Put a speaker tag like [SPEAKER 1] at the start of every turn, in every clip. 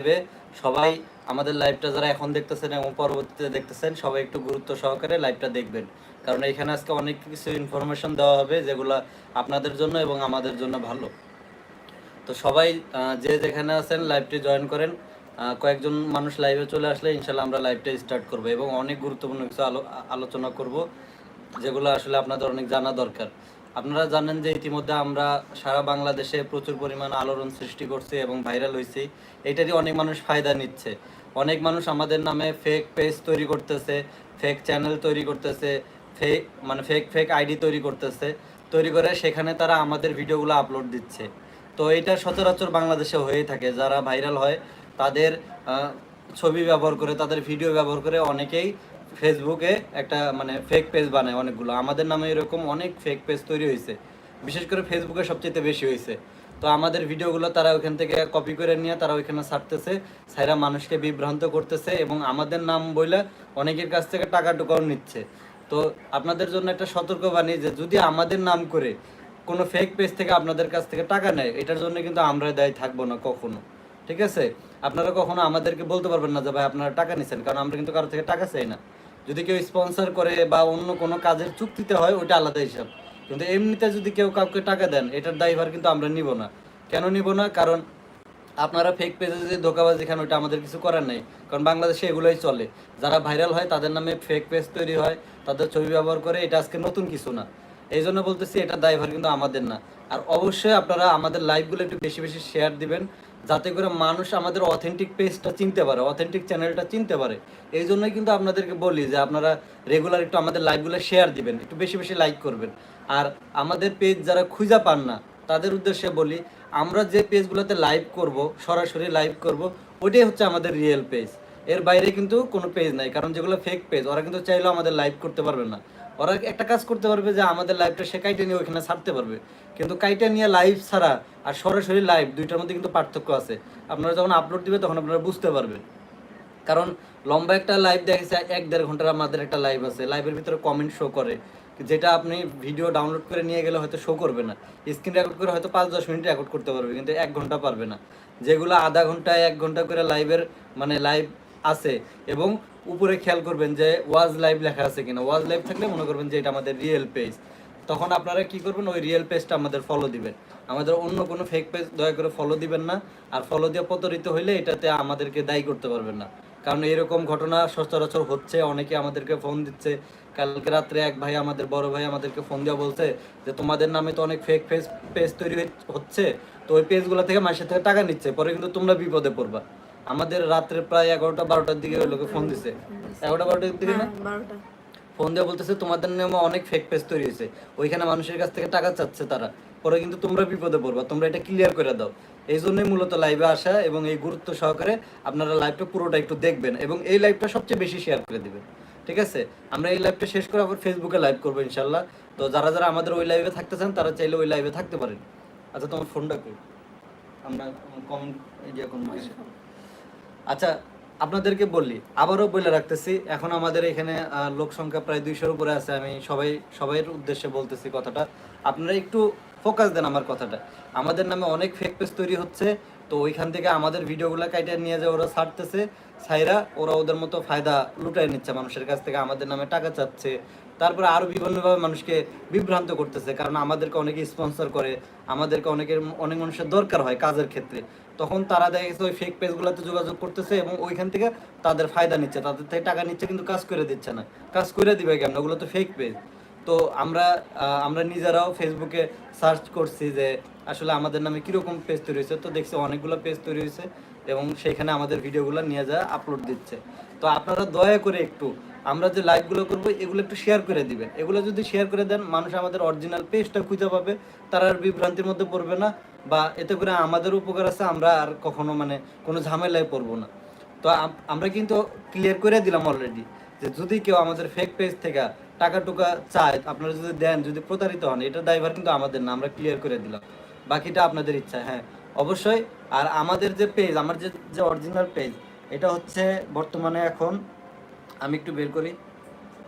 [SPEAKER 1] লাইভে সবাই আমাদের লাইভটা যারা এখন দেখতেছেন এবং পরবর্তীতে দেখতেছেন, সবাই একটু গুরুত্ব সহকারে লাইভটা দেখবেন। কারণ এখানে আজকে অনেক কিছু ইনফরমেশন দেওয়া হবে যেগুলো আপনাদের জন্য এবং আমাদের জন্য ভালো। তো সবাই যে যেখানে আছেন লাইভটি জয়েন করেন। কয়েকজন মানুষ লাইভে চলে আসলে ইনশাল্লাহ আমরা লাইভটা স্টার্ট করব এবং অনেক গুরুত্বপূর্ণ কিছু আলো আলোচনা করব, যেগুলো আসলে আপনাদের অনেক জানা দরকার। আপনারা জানেন যে ইতিমধ্যে আমরা সারা বাংলাদেশে প্রচুর পরিমাণ আলোড়ন সৃষ্টি করছি এবং ভাইরাল হয়েছি এটারই অনেক মানুষ ফায়দা নিচ্ছে। অনেক মানুষ আমাদের নামে ফেক পেজ তৈরি করতেছে ফেক চ্যানেল তৈরি করতেছে ফেক মানে ফেক ফেক আইডি তৈরি করতেছে। তৈরি করে সেখানে তারা আমাদের ভিডিওগুলো আপলোড দিচ্ছে। তো এটা সচরাচর বাংলাদেশে হয়েই থাকে। যারা ভাইরাল হয়, তাদের ছবি ব্যবহার করে, তাদের ভিডিও ব্যবহার করে অনেকেই ফেসবুকে একটা মানে ফেক পেজ বানায় অনেকগুলো। আমাদের নামে এরকম অনেক ফেক পেজ তৈরি হয়েছে। বিশেষ করে ফেসবুকে সবচেয়ে বেশি হয়েছে। তো আমাদের ভিডিওগুলো তারা ওইখান থেকে কপি করে নিয়ে তারা ওইখানে ছাড়তেছে সাইরা মানুষকে বিভ্রান্ত করতেছে এবং আমাদের নাম বইলে অনেকের কাছ থেকে টাকা টুকাও নিচ্ছে। তো আপনাদের জন্য একটা সতর্কবাণী যে যদি আমাদের নাম করে কোনো ফেক পেজ থেকে আপনাদের কাছ থেকে টাকা নেয়, এটার জন্য কিন্তু আমরা দায়ী থাকব না কখনো। ঠিক আছে? আপনারা কখনো আমাদেরকে বলতে পারবেন না যে, ভাই, আপনারা টাকা নিছেন। কারণ আমরা কিন্তু কারও থেকে টাকা চাই না। যদি কেউ স্পন্সর করে বা অন্য কোনো কাজের চুক্তিতে হয় ওটা আলাদা হিসাব। কিন্তু এমনিতে যদি কেউ কাউকে টাকা দেন, এটার দায়ভার কিন্তু আমরা নিব না। কেন নিব না? কারণ আপনারা ফেক পেজে যদি ধোকাবাজি খান ওটা আমাদের কিছু করার নেই। কারণ বাংলাদেশে এগুলোই চলে। যারা ভাইরাল হয়, তাদের নামে ফেক পেজ তৈরি হয়, তাদের ছবি ব্যবহার করে, এটা আজকে নতুন কিছু না। এই জন্য বলতেছি এটা দায়ভার কিন্তু আমাদের না। আর অবশ্যই আপনারা আমাদের লাইভগুলো একটু বেশি বেশি শেয়ার দিবেন, যাতে করে মানুষ আমাদের অথেন্টিক পেজটা চিনতে পারে অথেন্টিক চ্যানেলটা চিনতে পারে। এই জন্যই কিন্তু আপনাদেরকে বলি যে আপনারা রেগুলার একটু আমাদের লাইভগুলো শেয়ার দিবেন, একটু বেশি বেশি লাইক করবেন। আর আমাদের পেজ যারা খুঁজা পান না, তাদের উদ্দেশ্যে বলি, আমরা যে পেজগুলোতে লাইভ করব, সরাসরি লাইভ করব ওটাই হচ্ছে আমাদের রিয়েল পেজ এর বাইরে কিন্তু কোনো পেজ নাই, কারণ যেগুলো ফেক পেজ ওরা কিন্তু চাইলেও আমাদের লাইভ করতে পারবে না। ওরা একটা কাজ করতে পারবে যে আমাদের লাইভটা সে কাইটে নিয়ে ওইখানে ছাড়তে পারবে। কিন্তু কাইটে নিয়ে লাইভ ছাড়া আর সরাসরি লাইভ দুইটার মধ্যে কিন্তু পার্থক্য আছে। আপনারা যখন আপলোড দিবে তখন আপনারা বুঝতে পারবেন। কারণ লম্বা একটা লাইভ দেখেছে এক দেড় ঘণ্টার আমাদের একটা লাইভ আছে। লাইভের ভিতরে কমেন্ট শো করে। যেটা আপনি ভিডিও ডাউনলোড করে নিয়ে গেলে হয়তো শো করবে না। স্ক্রিন রেকর্ড করে হয়তো পাঁচ দশ মিনিট রেকর্ড করতে পারবে, কিন্তু এক ঘণ্টা পারবে না। যেগুলো আধা ঘণ্টা এক ঘণ্টা করে লাইভের মানে লাইভ আছে এবং উপরে খেয়াল করবেন যে ওয়াজ লাইভ লেখা আছে কিনা। ওয়াজ লাইভ থাকলে মনে করবেন যে এটা আমাদের রিয়েল পেজ তখন আপনারা কি করবেন? ওই রিয়েল পেজটা আমাদের ফলো দিবেন। আমাদের অন্য কোনো ফেক পেজ দয়া করে ফলো দিবেন না। আর ফলো দিয়ে প্রতারিত হইলে এটাতে আমাদেরকে দায়ী করতে পারবেন না। কারণ এরকম ঘটনা সচরাচর হচ্ছে। অনেকে আমাদেরকে ফোন দিচ্ছে। কালকে রাত্রে এক ভাই আমাদের বড় ভাই আমাদেরকে ফোন দেওয়া বলছে যে, তোমাদের নামে তো অনেক ফেক পেজ পেজ তৈরি হচ্ছে। তো ওই পেজগুলো থেকে মাসের থেকে টাকা নিচ্ছে। পরে কিন্তু তোমরা বিপদে পড়বা। আমাদের রাত্রে প্রায় এগারোটা বারোটার দিকে ওই লোকে ফোন দিছে। এগারোটা বারোটার দিকে না? ফোন দিয়ে বলতেছে তোমাদের নামে অনেক ফেক পেজ তৈরি হয়েছে। ওইখানে মানুষের কাছ থেকে টাকা চাচ্ছে তারা। পরে কিন্তু তোমরা বিপদে পড়বা। তোমরা এটা ক্লিয়ার করে দাও। এই জন্যই মূলত লাইভে আসা এবং এই গুরুত্ব সহকারে আপনারা লাইভটা পুরোটা একটু দেখবেন এবং এই লাইভটা সবচেয়ে বেশি শেয়ার করে দিবেন। ঠিক আছে? আমরা এই লাইভটা শেষ করে আবার ফেসবুকে লাইভ করব ইনশাল্লাহ তো যারা যারা আমাদের ওই লাইভে থাকতে চান তারা চাইলে ওই লাইভে থাকতে পারেন। আচ্ছা তোমার ফোনটা কই? আমরা কমেন্ট ইয়ে করব আচ্ছা আপনাদেরকে বললি আবারও বলে রাখতেছি, এখন আমাদের এখানে লোক সংখ্যা প্রায় দুইশোর উপরে আছে, আমি সবাই, সবাইয়ের উদ্দেশ্যে বলতেছি কথাটা। আপনারা একটু ফোকাস দেন আমার কথাটা। আমাদের নামে অনেক ফেক পেজ তৈরি হচ্ছে, তো ওইখান থেকে আমাদের ভিডিওগুলো কাইটে নিয়ে যায় ওরা ছাড়তেছে সাইরা ওরা ওদের মতো ফায়দা লুটাই নিচ্ছে, মানুষের কাছ থেকে আমাদের নামে টাকা চাচ্ছে তারপরে আরও বিভিন্নভাবে মানুষকে বিভ্রান্ত করতেছে, কারণ আমাদেরকে অনেকে স্পন্সর করে, আমাদেরকে অনেকের, অনেক মানুষের দরকার হয় কাজের ক্ষেত্রে। তখন তারা দেখা গেছে ওই ফেক পেজগুলোতে যোগাযোগ করতেছে এবং ওইখান থেকে তাদের ফায়দা নিচ্ছে, তাদের থেকে টাকা নিচ্ছে কিন্তু কাজ করে দিচ্ছে না। কাজ করে দিবে কেন ওগুলো তো ফেক পেজ তো আমরা আমরা নিজেরাও ফেসবুকে সার্চ করছি যে আসলে আমাদের নামে কীরকম পেজ তৈরি হয়েছে। তো দেখছি অনেকগুলো পেজ তৈরি হয়েছে এবং সেখানে আমাদের ভিডিওগুলো নিয়ে যা আপলোড দিচ্ছে। তো আপনারা দয়া করে একটু আমরা যে লাইভগুলো করব, এগুলো একটু শেয়ার করে দিবেন। এগুলো যদি শেয়ার করে দেন, মানুষ আমাদের অরিজিনাল পেজটা খুঁজে পাবে, তারা আর বিভ্রান্তির মধ্যে পড়বে না, বা এতে করে আমাদের উপকার আছে, আমরা আর কখনো মানে কোনো ঝামেলায় পড়ব না। তো আমরা কিন্তু ক্লিয়ার করে দিলাম অলরেডি যে যদি কেউ আমাদের ফেক পেজ থেকে টাকা টুকা চায়, আপনারা যদি দেন, যদি প্রতারিত হন, এটা দায়ভার কিন্তু আমাদের না, আমরা ক্লিয়ার করে দিলাম। বাকিটা আপনাদের ইচ্ছা হ্যাঁ। অবশ্যই, আর আমাদের যে পেজ আমার যে যে অরিজিনাল পেজ এটা হচ্ছে বর্তমানে এখন আমি একটু বের করি।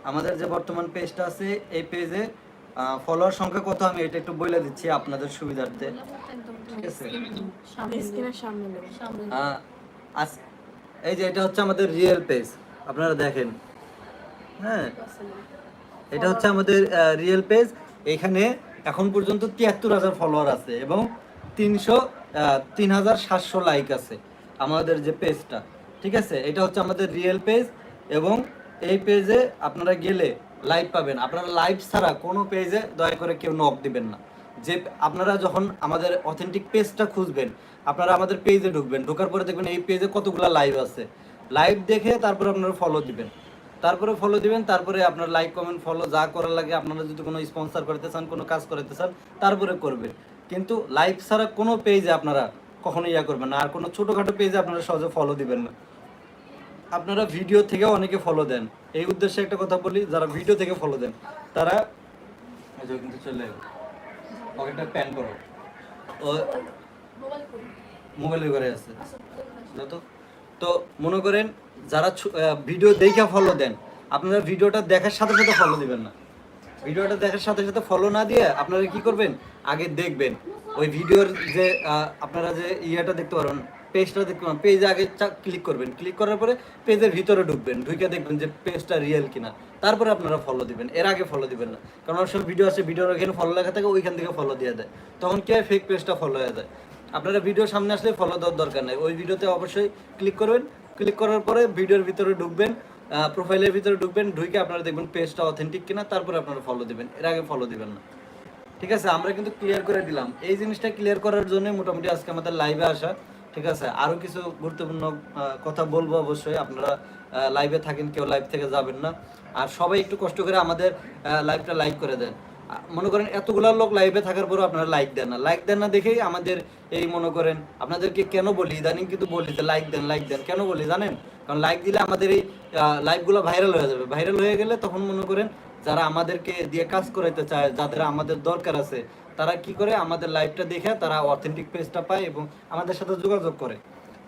[SPEAKER 1] আমাদের যে বর্তমান পেজটা আছে এই পেজে ফলোয়ার সংখ্যা কত আমি এটা একটু বলে দিচ্ছি আপনাদের সুবিধার্থে। ঠিক আছে? এই যে এটা হচ্ছে আমাদের রিয়েল পেজ আপনারা দেখেন। হ্যাঁ? এটা হচ্ছে আমাদের রিয়েল পেজ এখানে এখন পর্যন্ত তিয়াত্তর হাজার ফলোয়ার আছে এবং তিনশো তিন হাজার সাতশো লাইক আছে আমাদের যে পেজটা ঠিক আছে? এটা হচ্ছে আমাদের রিয়েল পেজ এবং এই পেজে আপনারা গেলে লাইভ পাবেন। আপনারা লাইভ ছাড়া কোনো পেজে দয়া করে কেউ নক দিবেন না। যে আপনারা যখন আমাদের অথেন্টিক পেজটা খুঁজবেন, আপনারা আমাদের পেজে ঢুকবেন। ঢোকার পরে দেখবেন এই পেজে কতগুলো লাইভ আছে। লাইভ দেখে তারপরে আপনারা ফলো দিবেন। তারপরে ফলো দিবেন, তারপরে আপনার লাইক কমেন্ট ফলো যা করার লাগে আপনারা যদি কোনো স্পন্সর করতে চান, কোনো কাজ করতে চান, তারপরে করবেন। কিন্তু লাইভ ছাড়া কোনো পেজে আপনারা কখনো ইয়া করবেন না। আর কোনো ছোটোখাটো পেজে আপনারা সহজে ফলো দিবেন না। আপনারা ভিডিও থেকে অনেকে ফলো দেন। এই উদ্দেশ্যে একটা কথা বলি, যারা ভিডিও থেকে ফলো দেন, তারা কিন্তু চলে পকেটটা প্যান করো। ও মোবাইলে করে আছে। যত তো? মনে করেন, যারা ভিডিও দেখে ফলো দেন, আপনারা ভিডিওটা দেখার সাথে সাথে ফলো দিবেন না। ভিডিওটা দেখার সাথে সাথে ফলো না দিয়ে আপনারা কি করবেন? আগে দেখবেন। ওই ভিডিওর যে আপনারা যে ইয়েটা দেখতে পারবেন পেজটা দেখতে পেজে আগে ক্লিক করবেন। ক্লিক করার পরে পেজের ভিতরে ঢুকবেন, ঢুকে দেখবেন যে পেজটা রিয়েল কিনা। তারপরে আপনারা ফলো দিবেন। এর আগে ফলো দিবেন না। কারণ সময় ভিডিও আছে ভিডিওর ওখানে ফলো লেখা থাকে, ওইখান থেকে ফলো দিয়ে দেয়। তখন কি হয়? ফেক পেজটা ফলো হয়ে যায়। আপনারা ভিডিও সামনে আসলে ফলো দেওয়ার দরকার নেই। ওই ভিডিওতে অবশ্যই ক্লিক করবেন। ক্লিক করার পরে ভিডিওর ভিতরে ঢুকবেন প্রোফাইলের ভিতরে ঢুকবেন, ঢুকে আপনারা দেখবেন পেজটা অথেন্টিক কিনা, তারপরে আপনারা ফলো দিবেন। এর আগে ফলো দিবেন না। ঠিক আছে? আমরা কিন্তু ক্লিয়ার করে দিলাম। এই জিনিসটা ক্লিয়ার করার জন্য মোটামুটি আজকে আমাদের লাইভে আসা। ঠিক আছে? আরও কিছু গুরুত্বপূর্ণ কথা বলব অবশ্যই। আপনারা লাইভে থাকেন, কেউ লাইভ থেকে যাবেন না। আর সবাই একটু কষ্ট করে আমাদের লাইভটা লাইক করে দেন। মনে করেন এতগুলা লোক লাইভে থাকার পরও আপনারা লাইক দেন না। লাইক দেন না দেখেই আমাদের এই মনে করেন, আপনাদেরকে কেন বলি? ইদানিং কিন্তু বলি যে লাইক দেন লাইক দেন। কেন বলি জানেন? কারণ লাইক দিলে আমাদের এই লাইভগুলো ভাইরাল হয়ে যাবে। ভাইরাল হয়ে গেলে তখন মনে করেন যারা আমাদেরকে দিয়ে কাজ করাইতে চায়, যাদের আমাদের দরকার আছে তারা কি করে? আমাদের লাইভটা দেখে তারা অথেন্টিক পেজটা পায় এবং আমাদের সাথে যোগাযোগ করে।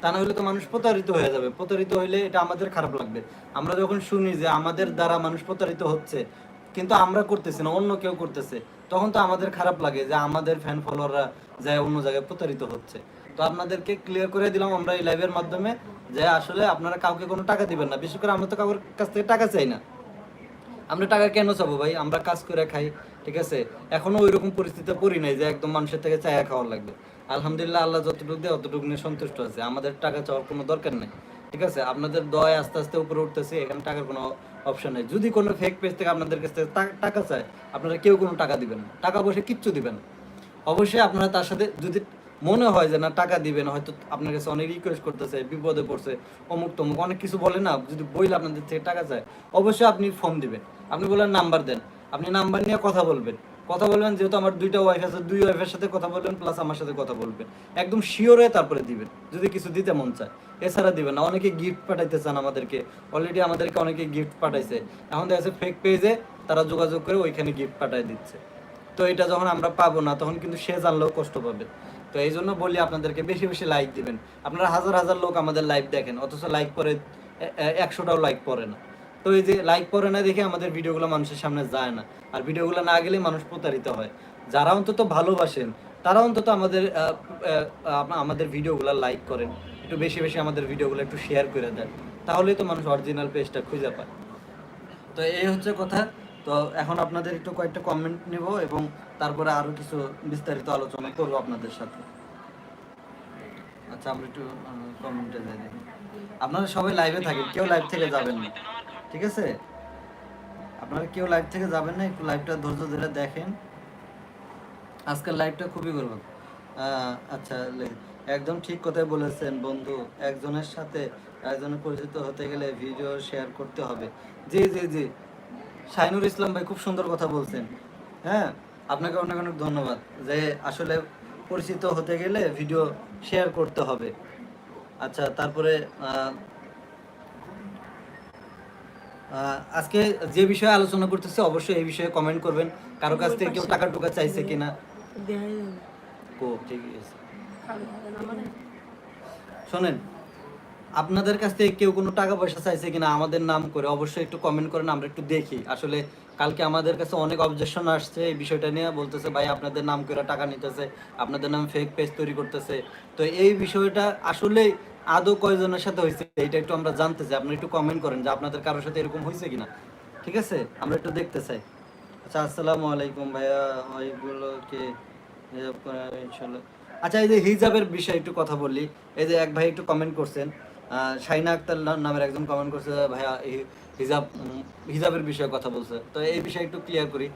[SPEAKER 1] তা না হলে তো মানুষ প্রতারিত হয়ে যাবে। প্রতারিত হইলে এটা আমাদের খারাপ লাগবে। আমরা যখন শুনি যে আমাদের দ্বারা মানুষ প্রতারিত হচ্ছে, কিন্তু আমরা করতেছি না, অন্য কেউ করতেছে, তখন তো আমাদের খারাপ লাগে যে আমাদের ফ্যান ফলোয়াররা যায় অন্য জায়গায় প্রতারিত হচ্ছে। তো আপনাদেরকে ক্লিয়ার করে দিলাম আমরা এই লাইভের মাধ্যমে যে আসলে আপনারা কাউকে কোনো টাকা দিবেন না। বিশেষ করে আমরা তো কাউর কাছ থেকে টাকা চাই না। আমরা টাকা কেন চাবো ভাই? আমরা কাজ করে খাই। ঠিক আছে? এখনও ওই রকম পরিস্থিতিতে পড়ি নাই যে একদম মানুষের থেকে চায়া খাওয়ার লাগবে। আলহামদুলিল্লাহ আল্লাহ যতটুকু দেয় অতটুকু নিয়ে সন্তুষ্ট আছে। আমাদের টাকা চাওয়ার কোনো দরকার নেই, ঠিক আছে? আপনাদের দয় আস্তে আস্তে উপরে উঠতেছে, এখানে টাকার কোনো অপশন নেই। যদি কোনো ফেক পেজ থেকে আপনাদের কাছ থেকে টাকা চায়, আপনারা কেউ কোনো টাকা দিবেন না। টাকা বসে কিচ্ছু দিবেন অবশ্যই আপনারা তার সাথে যদি মনে হয় যে না, টাকা দিবেন, হয়তো আপনার কাছে অনেক রিকোয়েস্ট করতেছে, বিপদে পড়ছে, অমুক তমুক, অনেক কিছু বলে না, যদি বইলে আপনাদের থেকে টাকা চায়, অবশ্যই আপনি ফর্ম দিবেন। আপনি বলেন নাম্বার দেন। আপনি নাম্বার নিয়ে কথা বলবেন। কথা বলবেন, যেহেতু আমার দুইটা ওয়াইফ আছে, দুই ওয়াইফের সাথে কথা বলবেন প্লাস আমার সাথে কথা বলবেন। একদম শিওর হয়ে তারপরে দিবেন, যদি কিছু দিতে মন চায়। এছাড়া দিবেন না, অনেকে গিফট পাঠাইতে চান আমাদেরকে। অলরেডি আমাদেরকে অনেকে গিফট পাঠাইছে। এখন দেখা যাচ্ছে ফেক পেজে তারা যোগাযোগ করে ওইখানে গিফট পাঠাই দিচ্ছে। তো এটা যখন আমরা পাবো না, তখন কিন্তু সে জানলেও কষ্ট পাবে। তো এই জন্য বলি আপনাদেরকে, বেশি বেশি লাইক দিবেন। আপনারা হাজার হাজার লোক আমাদের লাইভ দেখেন, অথচ লাইক করে একশোটাও লাইক পড়ে না। তো এই যে লাইক পড়ে না দেখে আমাদের ভিডিওগুলো মানুষের সামনে যায় না। আর ভিডিওগুলো না গেলে মানুষ প্রতারিত হয়। যারা অন্তত ভালোবাসেন, তারা অন্তত আমাদের আমাদের ভিডিওগুলো লাইক করেন। একটু বেশি বেশি আমাদের ভিডিওগুলো একটু শেয়ার করে দেন। তাহলেই তো মানুষ অরিজিনাল পেজটা খুঁজে পায়। তো এই হচ্ছে কথা। তো এখন আপনাদের একটু কয়েকটা কমেন্ট নিব এবং তারপরে আরও কিছু বিস্তারিত আলোচনা করব আপনাদের সাথে। আচ্ছা আমরা একটু কমেন্টে যাই আপনারা সবাই লাইভে থাকেন, কেউ লাইভ থেকে যাবেন না। ঠিক আছে? আপনারা কেউ লাইভ থেকে যাবেন না, একটু লাইভটা ধৈর্য ধরে দেখেন। আজকের লাইভটা খুবই গর্ব আচ্ছা একদম ঠিক কথাই বলেছেন বন্ধু। একজনের সাথে একজনের পরিচিত হতে গেলে ভিডিও শেয়ার করতে হবে। জি জি জি। শাইনুর ইসলাম ভাই খুব সুন্দর কথা বলছেন। হ্যাঁ? আপনাকে অনেক অনেক ধন্যবাদ যে আসলে পরিচিত হতে গেলে ভিডিও শেয়ার করতে হবে। আচ্ছা তারপরে আজকে যে বিষয়ে আলোচনা করতেছি অবশ্যই এই বিষয়ে কমেন্ট করবেন। কারও কাছ থেকে কেউ টাকা টুকা চাইছে কিনা? শোনেন, আপনাদের কাছ থেকে কেউ কোনো টাকা পয়সা চাইছে কিনা আমাদের নাম করে অবশ্যই একটু কমেন্ট করেন, আমরা একটু দেখি। আসলে কালকে আমাদের কাছে অনেক অবজেকশন আসছে, এই বিষয়টা নিয়ে বলতেছে, ভাই, আপনাদের নাম করে টাকা নিতেছে, আপনাদের নাম ফেক পেজ তৈরি করতেছে। তো এই বিষয়টা আসলে আদৌ কয়জনের সাথে হয়েছে, এটা একটু আমরা জানতে চাই। আপনি একটু কমেন্ট করেন যে আপনাদের কারোর সাথে এরকম হয়েছে কিনা। ঠিক আছে? আমরা একটু দেখতে চাই। আচ্ছা আসসালামু আলাইকুম ভাইয়া। ওইগুলোকে আচ্ছা এই যে হিজাবের বিষয়ে একটু কথা বলি। এই যে এক ভাই একটু কমেন্ট করছেন। শাইনা আক্তার নামের একজন কমেন্ট করছে, ভাইয়া হিজাব হিজাবের বিষয়ে কথা বলছে। তো এই বিষয়ে একটু ক্লিয়ার করি।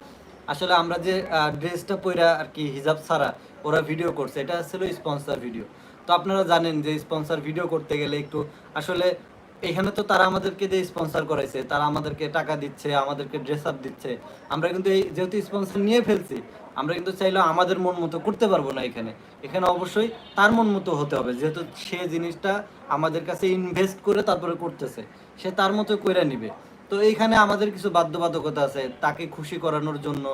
[SPEAKER 1] আসলে আমরা যে ড্রেসটা পইরা আর কি হিজাব ছাড়া ওরা ভিডিও করছে, এটা ছিল স্পন্সর ভিডিও তো আপনারা জানেন যে স্পন্সর ভিডিও করতে গেলে একটু, আসলে এখানে তো তারা আমাদেরকে যে স্পন্সর করাইছে, তারা আমাদেরকে টাকা দিচ্ছে, আমাদেরকে ড্রেস আপ দিচ্ছে। আমরা কিন্তু এই যেহেতু স্পন্সর নিয়ে ফেলছি, আমরা কিন্তু চাইলেও আমাদের মন মতো করতে পারব না এখানে। এখানে অবশ্যই তার মন মতো হতে হবে, যেহেতু সে জিনিসটা আমাদের কাছে ইনভেস্ট করে তারপরে করতেছে, সে তার মতো করে নিবে। তো এইখানে আমাদের কিছু বাধ্যবাধকতা আছে, তাকে খুশি করানোর জন্য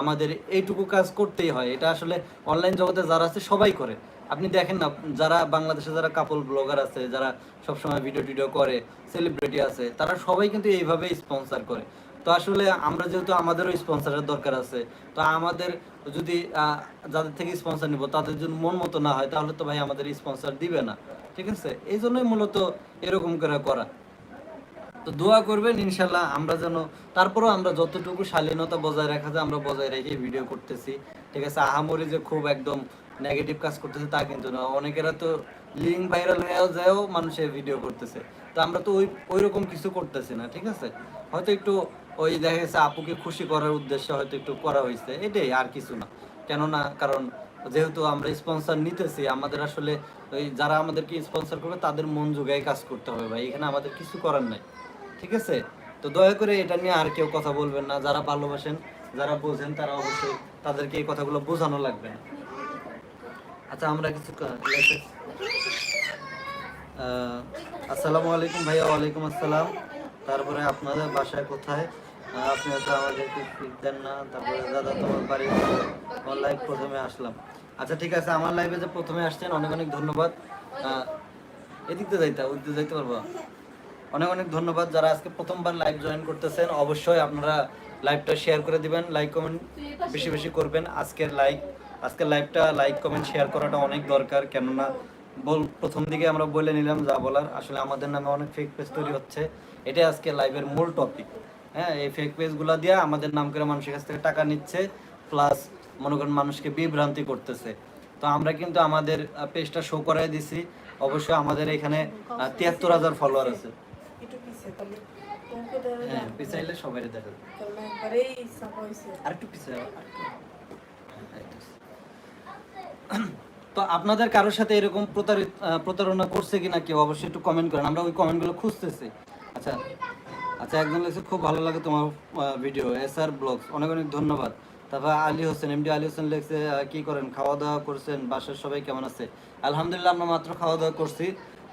[SPEAKER 1] আমাদের এইটুকু কাজ করতেই হয়। এটা আসলে অনলাইন জগতে যারা আছে সবাই করে। আপনি দেখেন না, যারা বাংলাদেশে যারা কাপল ব্লগার আছে, যারা সবসময় ভিডিও টিডিও করে সেলিব্রিটি আছে, তারা সবাই কিন্তু এইভাবে স্পন্সর করে। তো আসলে আমরা যেহেতু আমাদেরও স্পন্সরের দরকার আছে, তো আমাদের যদি যাদের থেকে স্পন্সর নিব, তাদের যদি মন মতো না হয়, তাহলে তো ভাই আমাদের স্পন্সর দিবে না। ঠিক আছে? এই জন্যই মূলত এরকম করে করা। তো দোয়া করবেন, ইনশাল্লাহ আমরা যেন, তারপরও আমরা যতটুকু শালীনতা বজায় রাখা যায়, আমরা বজায় রেখে ভিডিও করতেছি। ঠিক আছে? আহামরি যে খুব একদম নেগেটিভ কাজ করতেছে, তা কিন্তু না। অনেকেরা তো লিঙ্ক ভাইরাল হয়েও যায়ও মানুষের ভিডিও করতেছে। তো আমরা তো ওই ওই রকম কিছু করতেছি না, ঠিক আছে? হয়তো একটু ওই দেখা গেছে আপুকে খুশি করার উদ্দেশ্যে হয়তো একটু করা হয়েছে। এটাই আর কিছু না। কেননা, কারণ যেহেতু আমরা স্পন্সর নিতেছি, আমাদের আসলে ওই যারা আমাদেরকে স্পন্সর করবে, তাদের মন যোগায় কাজ করতে হবে ভাই। এখানে আমাদের কিছু করার নাই, ঠিক আছে? তো দয়া করে এটা নিয়ে আর কেউ কথা বলবেন না। যারা ভালোবাসেন, যারা বোঝেন, তারা অবশ্যই তাদেরকে এই কথাগুলো বোঝানো লাগবে না। আচ্ছা আমরা কিছু আসসালামু আলাইকুম ভাইয়া, ওয়ালাইকুম আসসালাম। তারপরে আপনাদের বাসায় কোথায়? আপনি হয়তো আমাদেরকে ফিক দেন না। তারপরে দাদা তোমার বাড়ি আমার লাইভ প্রথমে আসলাম। আচ্ছা ঠিক আছে, আমার লাইভে যে প্রথমে আসছেন, অনেক অনেক ধন্যবাদ। এদিক দিয়ে যাইতে ওই দিকে যাইতে পারব? অনেক অনেক ধন্যবাদ। যারা আজকে প্রথমবার লাইভ জয়েন করতেছেন, অবশ্যই আপনারা লাইভটা শেয়ার করে দিবেন লাইক কমেন্ট বেশি বেশি করবেন। আজকের লাইক আজকের লাইভটা লাইক কমেন্ট শেয়ার করাটা অনেক দরকার। কেননা বল প্রথম দিকে আমরা বলে নিলাম যা বলার। আসলে আমাদের নামে অনেক ফেক পেজ তৈরি হচ্ছে। এটাই আজকে লাইভের মূল টপিক হ্যাঁ এই ফেক পেজগুলো দিয়ে আমাদের নাম করে মানুষের কাছ থেকে টাকা নিচ্ছে প্লাস মনে করেন মানুষকে বিভ্রান্তি করতেছে। তো আমরা কিন্তু আমাদের পেজটা শো করাই দিছি। অবশ্যই আমাদের এখানে তিয়াত্তর হাজার ফলোয়ার আছে। হ্যাঁ। পিছাইলে সবাই দেখা। আর একটু আরেকটু। তো আপনাদের কারোর সাথে এরকম প্রতারিত প্রতারণা করছে কিনা কেউ অবশ্যই একটু কমেন্ট করেন। আমরা ওই কমেন্টগুলো খুঁজতেছি। আচ্ছা। আচ্ছা একজন লেগেছে খুব ভালো লাগে তোমার ভিডিও এস আর ব্লগস অনেক অনেক ধন্যবাদ। তারপর আলী হোসেন এমডি আলী হোসেন লেগেছে কি করেন? খাওয়া দাওয়া করছেন? বাসার সবাই কেমন আছে? আলহামদুলিল্লাহ, আমরা মাত্র খাওয়া দাওয়া করছি।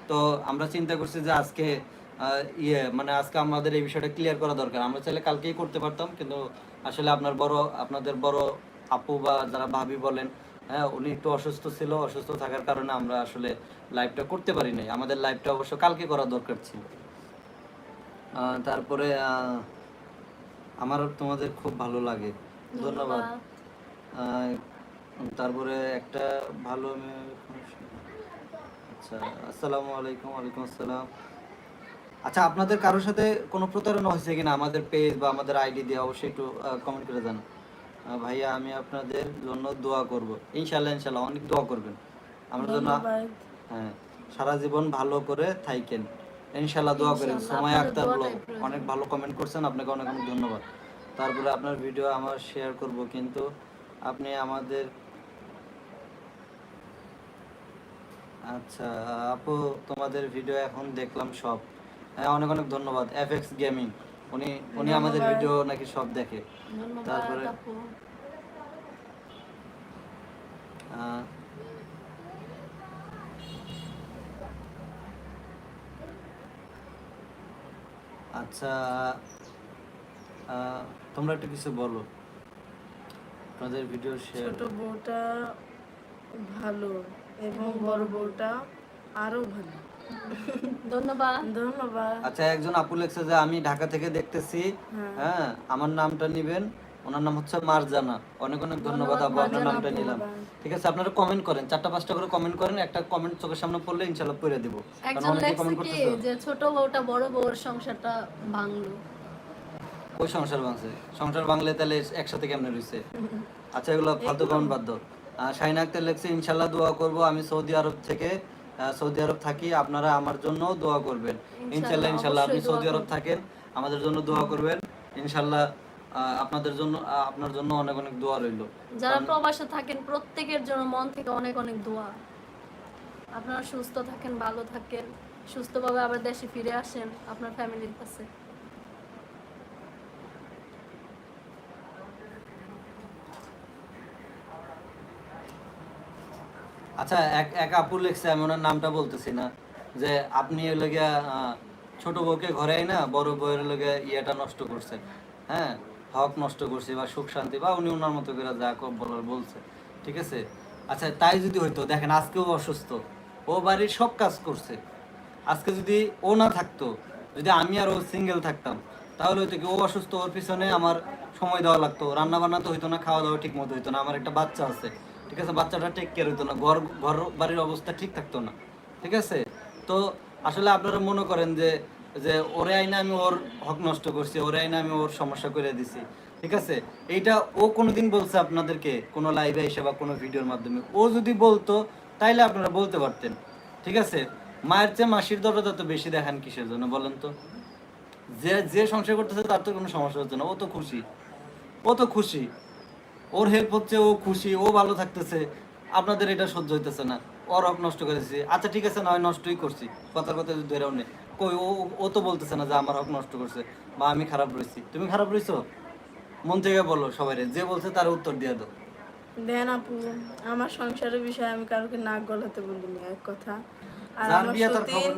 [SPEAKER 1] তো আমরা চিন্তা করছি যে আজকে ইয়ে মানে আজকে আমাদের এই বিষয়টা ক্লিয়ার করা দরকার। আমরা চাইলে কালকেই করতে পারতাম, কিন্তু আসলে আপনার বড়, আপনাদের বড় আপু বা যারা ভাবি বলেন হ্যাঁ উনি একটু অসুস্থ ছিল অসুস্থ থাকার কারণে আমরা আসলে লাইভটা করতে পারি নাই। আমাদের লাইভটা অবশ্য কালকে করা দরকার ছিল। তারপরে আমার তোমাদের খুব ভালো লাগে। ধন্যবাদ। তারপরে একটা ভালো আচ্ছা আসসালামু আলাইকুম ওয়ালাইকুম আসসালাম। আচ্ছা আপনাদের কারোর সাথে কোনো প্রতারণা হয়েছে কিনা? আমাদের পেজ বা আমাদের আইডি দিয়ে অবশ্যই একটু কমেন্ট করে জান আহ, ভাইয়া আমি আপনাদের জন্য দোয়া করব। ইনশাল্লাহ ইনশাল্লাহ অনেক দোয়া করবেন। আমার জন্য হ্যাঁ সারা জীবন ভালো করে থাইকেন। ইনশাল্লাহ দোয়া করেন। সময় আক্তার ব্লগ অনেক ভালো কমেন্ট করছেন আপনাকে অনেক অনেক ধন্যবাদ। তারপরে আপনার ভিডিও আমার শেয়ার করব কিন্তু আপনি আমাদের আচ্ছা আপু তোমাদের ভিডিও এখন দেখলাম সব। হ্যাঁ অনেক অনেক ধন্যবাদ। এফএক্স গেমিং উনি উনি আমাদের ভিডিও নাকি সব দেখে। তারপরে- আহ, আচ্ছা আহ, তোমরা একটু কিছু বলো। তোমাদের ভিডিও শেয়ার
[SPEAKER 2] ছোট বউটা ভালো এবং বড় বউটা আরও ভালো।
[SPEAKER 3] ধন্যবাদ।
[SPEAKER 2] ধন্যবাদ।
[SPEAKER 1] আচ্ছা একজন আপু লেখছে যে আমি ঢাকা থেকে দেখতেছি।
[SPEAKER 2] হ্যাঁ।
[SPEAKER 1] হ্যাঁ আমার নামটা নিবেন। ওনার নাম হচ্ছে মারজানা। অনেক অনেক ধন্যবাদ আপু আপনার নামটা নিলাম। ঠিক আছে আপনারা কমেন্ট করেন। চারটা পাঁচটা করে কমেন্ট করেন একটা কমেন্ট চোখের সামনে পড়লে ইনশাল্লাহ করে দিব।
[SPEAKER 3] একজন লেখছে কি যে ছোট বউটা বড় বউর সংসারটা ভাঙলো।
[SPEAKER 1] ওই সংসার ভাঙছে? সংসার ভাঙলে তাহলে একসাথে কেমনে রয়েছে আচ্ছা এগুলো ফালতু কমেন্ট বাদ দাও। আহ, শাহিনা আক্তার লেখছে ইনশাল্লাহ দোয়া করব আমি সৌদি আরব থেকে। সৌদি আরব থাকি আপনারা আমার জন্য দোয়া করবেন। ইনশাল্লাহ ইনশাল্লাহ আপনি সৌদি আরব থাকেন আমাদের জন্য দোয়া করবেন। ইনশাল্লাহ আপনাদের জন্য আপনার জন্য অনেক অনেক দোয়া রইল।
[SPEAKER 3] যারা প্রবাসে থাকেন প্রত্যেকের জন্য মন থেকে অনেক অনেক দোয়া। আপনারা সুস্থ থাকেন ভালো থাকেন সুস্থভাবে আবার দেশে ফিরে আসেন আপনার ফ্যামিলির কাছে।
[SPEAKER 1] আচ্ছা এক এক আপু লিখছে আমি ওনার নামটা বলতেছি না যে আপনি আহ, ছোট বউকে ঘরে না বড় বউয়ের লগে ইয়েটা নষ্ট করছে। হ্যাঁ হক নষ্ট করছে বা সুখ শান্তি বা উনি ওনার মতো করে যা বলার বলছে। ঠিক আছে? আচ্ছা তাই যদি হইতো দেখেন আজকেও অসুস্থ। ও বাড়ির সব কাজ করছে। আজকে যদি ও না থাকতো যদি আমি আর ও সিঙ্গেল থাকতাম তাহলে হয়তো কি ও অসুস্থ ওর পিছনে আমার সময় দেওয়া লাগতো। রান্না বান্না তো হইতো না খাওয়া দাওয়া ঠিক মতো হইতো না আমার একটা বাচ্চা আছে। ঠিক আছে? বাচ্চাটা টেক কেয়ার হইতো না। ঘর ঘর বাড়ির অবস্থা ঠিক থাকতো না। ঠিক আছে? তো আসলে আপনারা মনে করেন যে যে ওরে আইনা আমি ওর হক নষ্ট করছি, ওরে আইনা আমি ওর সমস্যা করে দিছি। ঠিক আছে? এইটা ও কোনোদিন বলছে আপনাদেরকে, কোনো লাইভে এসে বা কোনো ভিডিওর মাধ্যমে। ও যদি বলতো, তাইলে আপনারা বলতে পারতেন। ঠিক আছে? মায়ের চেয়ে মাসির দরজা তো বেশি দেখান কিসের জন্য বলেন তো? যে যে সংসার করতেছে তার তো কোনো সমস্যা হচ্ছে না। ও তো খুশি। ও তো খুশি। ওর হেল্প হচ্ছে ও খুশি ও ভালো থাকতেছে। আপনাদের এটা সহ্য হইতেছে না। ওর হক নষ্ট করেছি আচ্ছা ঠিক আছে নয় নষ্টই করছি। কথার কথা যদি ধরেও নেই কই ও ও তো বলতেছে না যে আমার হক নষ্ট করছে বা আমি খারাপ রয়েছি তুমি খারাপ রয়েছো মন থেকে বলো সবাই যে বলছে তার উত্তর দিয়ে দাও।
[SPEAKER 2] দেন আপু আমার সংসারের বিষয়ে আমি কারোকে নাক গলাতে বলিনি এক কথা। আর সতীন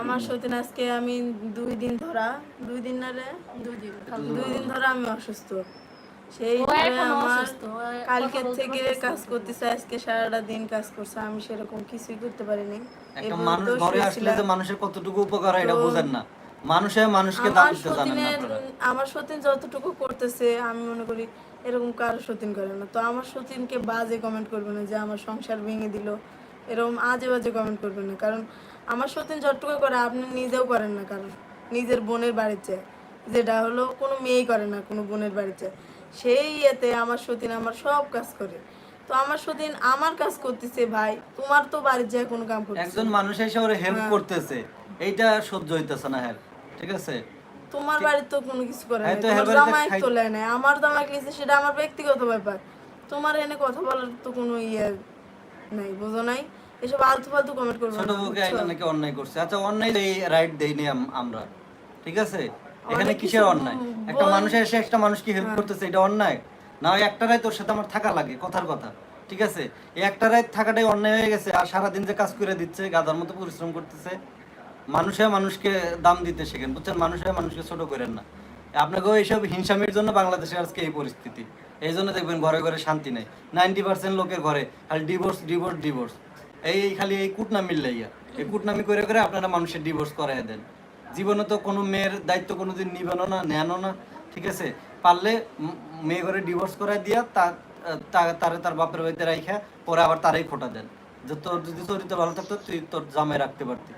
[SPEAKER 2] আমার সতীন আজকে আমি দুই দিন ধরা দুই দিন না রে
[SPEAKER 3] দুই দিন
[SPEAKER 2] দুই দিন ধরে আমি অসুস্থ। সেই আমার থেকে কাজ করতেছে আজকে সারাটা দিন কাজ করছে আমি সেরকম কিছুই করতে পারিনি।
[SPEAKER 1] একটা মানুষ ঘরে আসলে যে মানুষের কতটুকু উপকার হয় এটা বোঝেন না। মানুষে মানুষকে দাম দিতে জানেন না
[SPEAKER 2] আমার সতীন যতটুকু করতেছে আমি মনে করি এরকম কারও সতীন করে না। তো আমার সতীনকে বাজে কমেন্ট করবে না যে আমার সংসার ভেঙে দিল। এরকম আজে বাজে কমেন্ট করবে না। কারণ আমার সতীন যতটুকু করে আপনি নিজেও করেন না কারণ নিজের বোনের বাড়িতে। যেটা হলো কোনো মেয়েই করে না কোনো বোনের বাড়িতে। সেই ইয়েতে আমার সতীন আমার সব কাজ করে। তো আমার সতীন আমার কাজ করতেছে ভাই তোমার তো বাড়ির যায় কোনো কাম করতেছে
[SPEAKER 1] একজন মানুষ এসে ওরে হেল্প করতেছে এইটা সহ্য হইতেছে না হ্যাঁ ঠিক আছে?
[SPEAKER 2] তোমার বাড়ির তো কোনো কিছু করে
[SPEAKER 1] হ্যাঁ, তো
[SPEAKER 2] তোমার জামাই তো লেয় নাই আমার জামাই লিখছে সেটা আমার ব্যক্তিগত ব্যাপার। তোমার এনে কথা বলার তো কোনো ইয়ে নাই বুঝো নাই? এসব আলতু ফালতু কমেন্ট করবে
[SPEAKER 1] ছোট বউকে? আইনা নাকি অন্যায় করছে? আচ্ছা অন্যায় এই রাইট দেইনি আম- আমরা ঠিক আছে? এখানে কিসের অন্যায়? একটা মানুষ এসে একটা মানুষকে হেল্প
[SPEAKER 2] হ্যাঁ।
[SPEAKER 1] করতেছে এটা অন্যায়? না ওই একটা রাত তোর সাথে আমার থাকা লাগে কথার কথা ঠিক আছে? এই একটা রাত থাকাটাই অন্যায় হয়ে গেছে আর সারাদিন যে কাজ করে দিচ্ছে গাধার মতো পরিশ্রম করতেছে মানুষে মানুষকে দাম দিতে শেখেন বুঝছেন? মানুষে মানুষকে ছোট করেন না। আপনাকে এইসব হিংসামির জন্য বাংলাদেশের আজকে এই পরিস্থিতি। এই জন্য দেখবেন ঘরে ঘরে শান্তি নেই। নাইনটি পার্সেন্ট লোকের ঘরে খালি ডিভোর্স ডিভোর্স ডিভোর্স এই এই খালি এই কুটনামির লাইয়া এই কুটনামি করে করে আপনারা মানুষের ডিভোর্স করাই দেন। জীবনে তো কোনো মেয়ের দায়িত্ব কোনোদিন নিবেনও না নেনও না, ঠিক আছে? পারলে মেয়ে ঘরে ডিভোর্স করাই দিয়া তারে তার বাপের বাড়িতে রাইখা, পরে আবার তারাই খোটা দেন। যে তোর যদি চরিত্র ভালো থাকতো, তুই তোর জামাই রাখতে পারতি।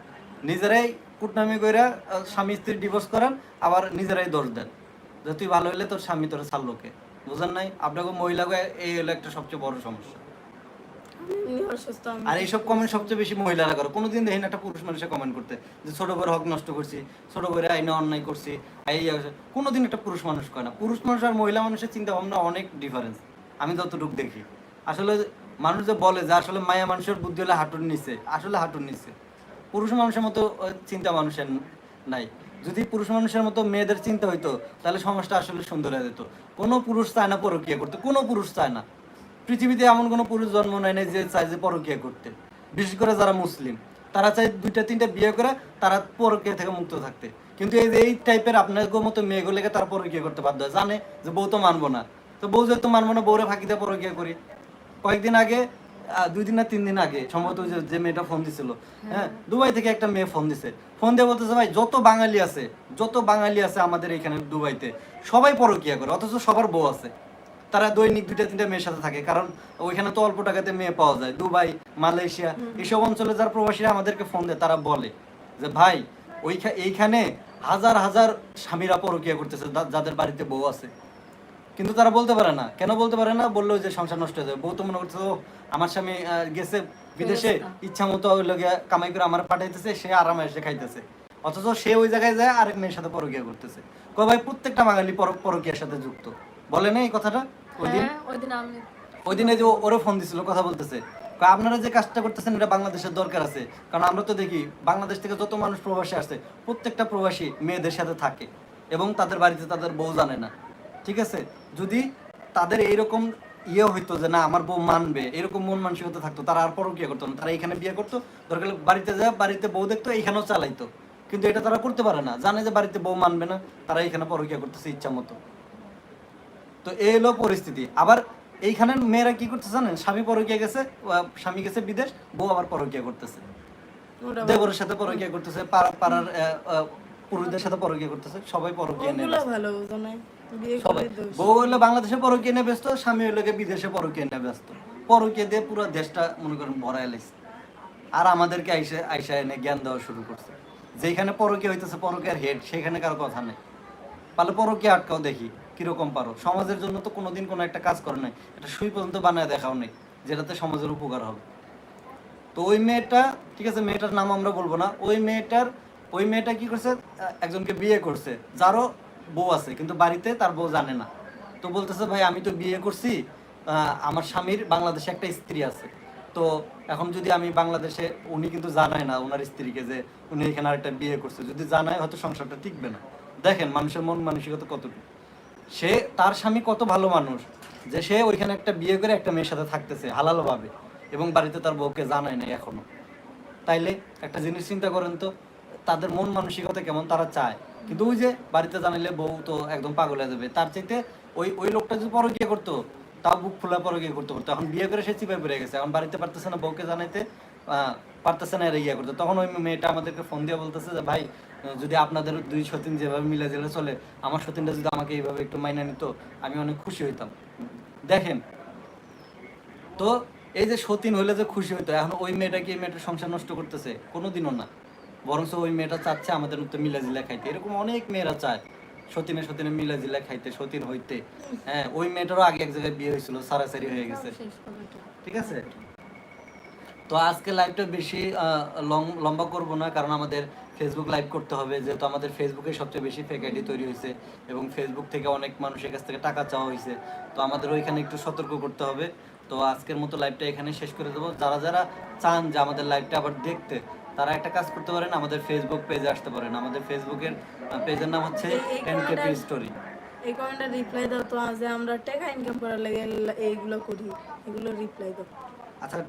[SPEAKER 1] নিজেরাই কুটনামি কইরা স্বামী স্ত্রী ডিভোর্স করান, আবার নিজেরাই দোষ দেন। যে তুই ভালো হইলে তোর স্বামী তোর ছাড়লোকে বুঝেন নাই? আপনাকে মহিলাকে এই হলো একটা সবচেয়ে বড় সমস্যা
[SPEAKER 2] আমি এমনি অসুস্থ আমি
[SPEAKER 1] আর এইসব কমেন্ট সবচেয়ে বেশি মহিলারা করে কোনোদিন দেখেন একটা পুরুষ মানুষে কমেন্ট করতে, যে ছোট বড় হক নষ্ট করছি, ছোট বড় আইনে অন্যায় করছি এই কোনোদিন একটা পুরুষ মানুষ করে না। পুরুষ মানুষ আর মহিলা মানুষের চিন্তা ভাবনা অনেক ডিফারেন্স আমি যতটুকু দেখি। আসলে মানুষ যে বলে যে আসলে মায়া মানুষের বুদ্ধি হলে হাঁটুর নিচে, আসলে হাঁটুর নিচে। পুরুষ মানুষের মতো চিন্তা মানুষের নাই। যদি পুরুষ মানুষের মতো মেয়েদের চিন্তা হইতো, তাহলে সমাজটা আসলে সুন্দর হয়ে যেত। কোনো পুরুষ চায় না পরকিয়া করতে, কোনো পুরুষ চায় না। পৃথিবীতে এমন কোনো পুরুষ জন্ম নেয় নাই যে চায় যে পরকিয়া করতে। বিশেষ করে যারা মুসলিম তারা চায় দুইটা তিনটা বিয়ে করে তারা পরকিয়া থেকে মুক্ত থাকতে। কিন্তু এই যে এই টাইপের আপনার মতো মেয়েগুলোকে তারা পরকিয়া করতে বাধ্য হয়। জানে যে বউ তো মানবো না। তো বউ যেহেতু মানবো না বউরে ফাঁকিতে পরকিয়া করি। কয়েকদিন আগে দুই দিন না তিন দিন আগে সম্ভবত যে- যে মেয়েটা ফোন দিছিল হ্যাঁ দুবাই থেকে একটা মেয়ে ফোন দিছে। ফোন দিয়ে বলতেছে ভাই যত বাঙালি আছে যত বাঙালি আছে আমাদের এখানে দুবাইতে সবাই পরকিয়া করে অথচ সবার বউ আছে। তারা দৈনিক দুইটা তিনটা মেয়ের সাথে থাকে। কারণ ওইখানে তো অল্প টাকাতে মেয়ে পাওয়া যায়। দুবাই মালয়েশিয়া এসব অঞ্চলে যারা প্রবাসীরা আমাদেরকে ফোন দেয় তারা বলে যে ভাই ওইখানে এইখানে হাজার হাজার স্বামীরা পরকিয়া করতেছে যাদের বাড়িতে বউ আছে। কিন্তু তারা বলতে পারে না। কেন বলতে পারে না? বলল যে সংসার নষ্ট হয়ে যাবে। বউ তো মনে করছে ও আমার স্বামী গেছে বিদেশে ইচ্ছা মতো ওই লোকে কামাই করে আমার পাঠাইতেছে সে আরামে এসে খাইতেছে। অথচ সে ওই জায়গায় যায় আরেক মেয়ের সাথে পরকিয়া করতেছে। কয় ভাই প্রত্যেকটা বাঙালি পর- পরকিয়ার সাথে যুক্ত। বলে না এই কথাটা? ওই দিন
[SPEAKER 3] হ্যাঁ ওই দিন? আমি
[SPEAKER 1] ওই দিনে যে ওরে ফোন দিছিল কথা বলতেছে। আপনারা যে কাজটা করতেছেন এটা বাংলাদেশের দরকার আছে। কারণ আমরা তো দেখি বাংলাদেশ থেকে যত মানুষ প্রবাসী আসছে প্রত্যেকটা প্রবাসী মেয়েদের সাথে থাকে এবং তাদের বাড়িতে তাদের বউ জানে না। ঠিক আছে? যদি তাদের এইরকম ইয়ে হইতো যে না আমার বউ মানবে এরকম মন মানসিকতা থাকতো তারা আর পরকিয়া করতো না। তারা এখানে বিয়ে করতো দরকার বাড়িতে যায় বাড়িতে বউ দেখতো এইখানেও চালাইতো। কিন্তু এটা তারা করতে পারে না। জানে যে বাড়িতে বউ মানবে না তারা এখানে পরকিয়া করতেছে ইচ্ছা মতো। তো এই হলো পরিস্থিতি। আবার এইখানে মেয়েরা কি করতেছে জানেন? স্বামী পরকিয়া গেছে স্বামী গেছে বিদেশ বউ আবার পরকিয়া করতেছে। দেবরের সাথে পরকিয়া করতেছে পাড়া- পাড়ার পুরুষদের সাথে পরকিয়া করতেছে সবাই পরকিয়া নিয়ে
[SPEAKER 2] ওগুলো
[SPEAKER 1] ব্যস্ত।
[SPEAKER 2] ভালো বুঝো না বিয়ে
[SPEAKER 1] সবাই। বউ বাংলাদেশে পরকিয়া নিয়ে ব্যস্ত স্বামী হইল বিদেশে পরকিয়া নিয়ে ব্যস্ত। পরকিয়া দিয়ে পুরো দেশটা মনে করেন ভরায় লাইছে। আর আমাদেরকে আইসে আইসা এনে জ্ঞান দেওয়া শুরু করছে। যেখানে পরকিয়া হইতেছে পরকিয়ার হেড সেখানে কারও কথা নেই। পারলে পরকিয়া আটকাও দেখি। কীরকম পারো? সমাজের জন্য তো কোনোদিন কোনো একটা কাজ করে নাই। এটা সুই পর্যন্ত বানায় দেখাও নেই, যেটাতে সমাজের উপকার হবে। তো ওই মেয়েটা, ঠিক আছে, মেয়েটার নাম আমরা বলব না, ওই মেয়েটার, ওই মেয়েটা কি করছে একজনকে বিয়ে করছে, যারও বউ আছে, কিন্তু বাড়িতে তার বউ জানে না। তো বলতেছে, ভাই, আমি তো বিয়ে করছি আমার স্বামীর বাংলাদেশে একটা স্ত্রী আছে। তো এখন যদি আমি বাংলাদেশে, উনি কিন্তু জানায় না ওনার স্ত্রীকে যে উনি এখানে আরেকটা বিয়ে করছে, যদি জানায়, হয়তো সংসারটা টিকবে না। দেখেন, মানুষের মন মানসিকতা কতটুকু। সে তার স্বামী কত ভালো মানুষ যে সে ওইখানে একটা বিয়ে করে একটা মেয়ের সাথে থাকতেছে হালালো ভাবে এবং বাড়িতে তার বউকে জানায় নাই এখনও। তাইলে একটা জিনিস চিন্তা করেন তো, তাদের মন মানসিকতা কেমন তারা চায়। কিন্তু ওই যে বাড়িতে জানাইলে বউ তো একদম পাগল হয়ে যাবে। তার চাইতে ওই ওই লোকটা যদি পরে পরকিয়া করতো, তাও বুক খোলা পরকিয়া করতে পারতো। এখন বিয়ে করে সে চিপাই পড়ে গেছে। এখন বাড়িতে পারতেছে না বউকে জানাইতে পারতেছে না এর ইয়ে করতে। তখন ওই মেয়েটা আমাদেরকে ফোন দিয়ে বলতেছে যে, ভাই যদি আপনাদের দুই সতীন যেভাবে মিলে জেলে চলে আমার সতীনটা যদি আমাকে এইভাবে একটু মাইনা নিত আমি অনেক খুশি হইতাম। দেখেন তো এই যে সতীন হইলে যে খুশি হইতো এখন ওই মেয়েটা কি এই মেয়েটার সংসার নষ্ট করতেছে? কোনোদিনও না। বরঞ্চ ওই মেয়েটা চাচ্ছে আমাদের মতো মিলা জিলা খাইতে। এরকম অনেক মেয়েরা চায় সতীনে সতীনে মিলা জিলা খাইতে সতীন হইতে। হ্যাঁ ওই মেয়েটারও আগে এক জায়গায় বিয়ে হয়েছিল সারাসারি হয়ে গেছে। ঠিক আছে? তো আজকে লাইভটা বেশি লম্বা করব না কারণ আমাদের ফেসবুক লাইভ করতে হবে যেহেতু আমাদের ফেসবুকে সবচেয়ে বেশি ফেক আইডি তৈরি হয়েছে এবং ফেসবুক থেকে অনেক মানুষের কাছ থেকে টাকা চাওয়া হয়েছে। তো আমাদের ওইখানে একটু সতর্ক করতে হবে। তো আজকের মতো লাইভটা এখানে শেষ করে দেবো। যারা যারা চান যে আমাদের লাইভটা আবার দেখতে তারা একটা কাজ করতে পারেন আমাদের ফেসবুক পেজে আসতে পারেন। আমাদের ফেসবুকের পেজের নাম হচ্ছে
[SPEAKER 2] এই- এই
[SPEAKER 1] টেন কেপি
[SPEAKER 2] কমেন্টটা-
[SPEAKER 1] স্টোরি
[SPEAKER 2] এই কমেন্টটা রিপ্লাই দাও তো যে আমরা টাকা ইনকাম করার লাগে এইগুলো করি। এগুলো রিপ্লাই দাও।
[SPEAKER 1] আচ্ছা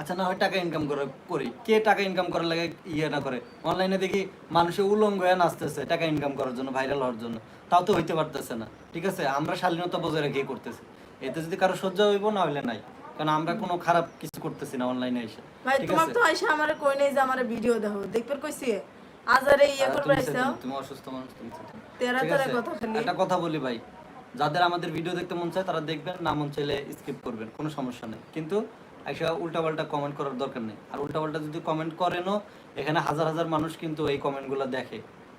[SPEAKER 1] আচ্ছা না হয় টাকা ইনকাম করে করি। কে টাকা ইনকাম করার লাগে ইয়ে না করে? অনলাইনে দেখি মানুষে উলঙ্গ হয়ে নাচতেছে টাকা ইনকাম করার জন্য ভাইরাল হওয়ার জন্য। তাও তো হইতে পারতেছে না। ঠিক আছে? আমরা শালীনতা বজায় রেখে করতেছি। এতে যদি কারও সহ্য হইব না হইলে নাই। কারণ আমরা কোনো খারাপ কিছু করতেছি না অনলাইনে এসে।
[SPEAKER 2] ভাই তোমার তো আইসা আমারে কই নেই যে আমারে ভিডিও দেখো দেখবে কইছি? আজারে ইয়ে করবে
[SPEAKER 1] তুমি তুমি অসুস্থ মানুষ তুমি
[SPEAKER 2] তেরা তেরা কথা খালি।
[SPEAKER 1] একটা কথা বলি ভাই। যাদের আমাদের ভিডিও দেখতে মন চায় তারা দেখবেন না মন চাইলে স্কিপ করবেন। কোনো সমস্যা নেই। কিন্তু আইসা উল্টাপাল্টা কমেন্ট করার দরকার নেই। আর উল্টাপাল্টা যদি কমেন্ট করেনও, এখানে হাজার হাজার মানুষ কিন্তু এই কমেন্টগুলো দেখে।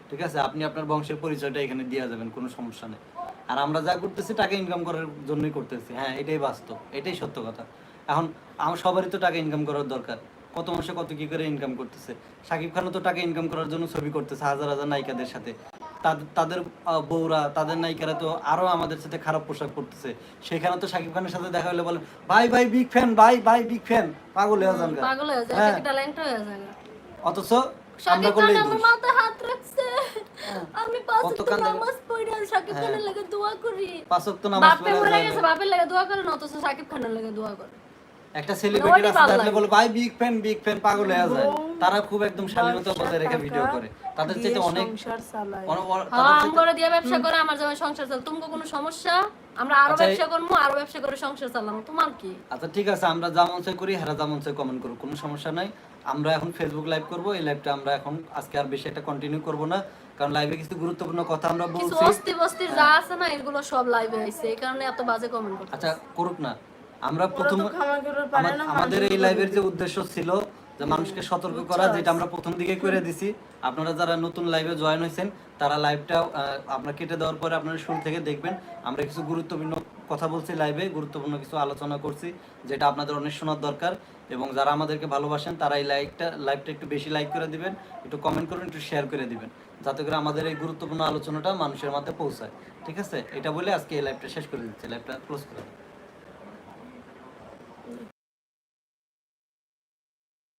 [SPEAKER 1] ঠিক আছে? আপনি আপনার বংশের পরিচয়টা এখানে দিয়ে যাবেন, কোনো সমস্যা নেই। আর আমরা যা করতেছি, টাকা ইনকাম করার জন্যই করতেছি। হ্যাঁ এটাই বাস্তব, এটাই সত্য কথা। এখন আমার সবারই তো টাকা ইনকাম করার দরকার। কত মাসে কত কি করে ইনকাম করতেছে? শাকিব খানও তো টাকা ইনকাম করার জন্য ছবি করতেছে, হাজার হাজার নায়িকাদের সাথে। তাদের বউরা তাদের নায়িকারা তো আরও আমাদের সাথে খারাপ পোশাক পরতেছে। সেখানে তো শাকিব খানের সাথে দেখা হলে বলে ভাই ভাই বিগ ফ্যান ভাই ভাই বিগ ফ্যান পাগল হয়ে যান
[SPEAKER 3] পাগল হয়ে যায়
[SPEAKER 1] হ্যাঁ।
[SPEAKER 3] ট্যালেন্ট হয়ে যায়
[SPEAKER 1] অথচ আমরা
[SPEAKER 3] শাকিব
[SPEAKER 1] করলেই দোষ।
[SPEAKER 3] মাথায় হাত রাখছে। আমি পাঁচ
[SPEAKER 1] কত
[SPEAKER 3] ওয়াক্ত নামাজ পড়ি শাকিব
[SPEAKER 1] হ্যাঁ।
[SPEAKER 3] খানের লাগে দোয়া করি।
[SPEAKER 1] পাঁচ ওয়াক্ত নামাজ
[SPEAKER 3] বাপে
[SPEAKER 1] পড়ে
[SPEAKER 3] মরে গেছে বাপের লাগে দোয়া করে না অথচ শাকিব খানের লাগে দোয়া করে
[SPEAKER 1] একটা সেলিব্রিটি রাস্তা থাকলে বলে ভাই বিগ ফ্যান বিগ ফ্যান পাগল হয়ে যায়। তারা খুব একদম শালীনতা বজায় রেখে ভিডিও করে। তাদের চাইতে অনেক
[SPEAKER 2] সংসার
[SPEAKER 3] হ্যাঁ দিয়ে ব্যবসা করে আমার যেমন সংসার চাল তুমি কোনো সমস্যা? আমরা আরও
[SPEAKER 1] আচ্ছা,
[SPEAKER 3] ব্যবসা করব আরও ব্যবসা করে সংসার চালাম। তোমার কি?
[SPEAKER 1] আচ্ছা ঠিক আছে আমরা যা মন চাই করি হেরা যা মন চাই কমেন্ট করো কোনো সমস্যা নাই। আমরা এখন ফেসবুক লাইভ করব এই লাইভটা আমরা এখন আজকে আর বেশি একটা কন্টিনিউ করব না কারণ লাইভে কিছু গুরুত্বপূর্ণ কথা আমরা
[SPEAKER 3] কিছু
[SPEAKER 1] বলছি।
[SPEAKER 3] অস্থি বস্তি যা আছে না এগুলো সব লাইভে আইছে এই কারণে এত বাজে কমেন্ট করছে
[SPEAKER 1] আচ্ছা করুক না। আমরা প্রথম আমাদের এই লাইভের যে উদ্দেশ্য ছিল যে মানুষকে সতর্ক করা যেটা আমরা প্রথম দিকে করে দিছি। আপনারা যারা নতুন লাইভে জয়েন হয়েছেন তারা লাইভটা আপনারা কেটে দেওয়ার পরে আপনারা শুরু থেকে দেখবেন। আমরা কিছু গুরুত্বপূর্ণ কথা বলছি লাইভে গুরুত্বপূর্ণ কিছু আলোচনা করছি যেটা আপনাদের অনেক শোনার দরকার। এবং যারা আমাদেরকে ভালোবাসেন তারা এই লাইকটা লাইভটা একটু বেশি লাইক করে দিবেন একটু কমেন্ট করবেন একটু শেয়ার করে দিবেন যাতে করে আমাদের এই গুরুত্বপূর্ণ আলোচনাটা মানুষের মধ্যে পৌঁছায়। ঠিক আছে? এটা বলে আজকে এই লাইভটা শেষ করে দিচ্ছি। লাইভটা ক্লোজ করে দিচ্ছি।